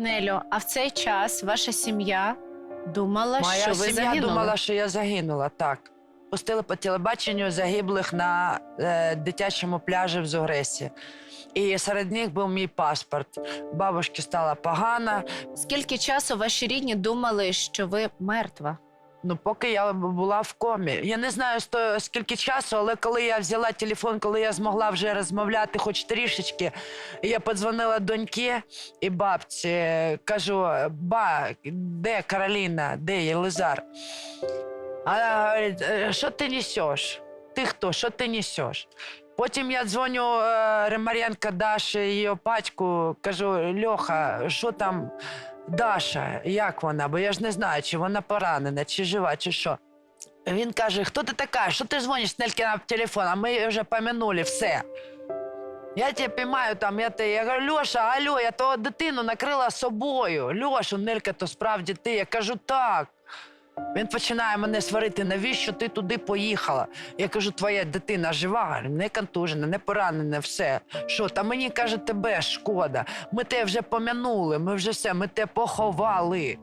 Нелю, а в цей час ваша сім'я думала, Моя що ви сім'я загинули? думала, що я загинула, так. Пустили по телебаченню загиблих на е, дитячому пляжі в Зогресі. І серед них був мій паспорт. Бабушці стало погано. Скільки часу ваші рідні думали, що ви мертва? Ну, поки я була в комі. Я не знаю сто, скільки часу, але коли я взяла телефон, коли я змогла вже розмовляти хоч трішечки, я подзвонила доньки і бабці. Кажу: ба, де Кароліна, де Єлизар? А вона говорить, «Е, що ти несеш? Ти хто? Що ти несеш? Потім я дзвоню е, Римаренко Даші, її батьку, кажу: Льоха, що там Даша, як вона? Бо я ж не знаю, чи вона поранена, чи жива, чи що. Він каже: хто ти така? Що ти дзвониш Нельки на телефон? А ми вже помянули, все. Я тебе піймаю там, я, те, я кажу, Льоша, алло, я того дитину накрила собою. Льоша, Нелька, то справді ти. Я кажу, так. Він починає мене сварити, навіщо ти туди поїхала? Я кажу, твоя дитина жива, не контужена, не поранена, все. Що, та мені каже, тебе шкода. Ми те вже помянули, ми вже все, ми те поховали.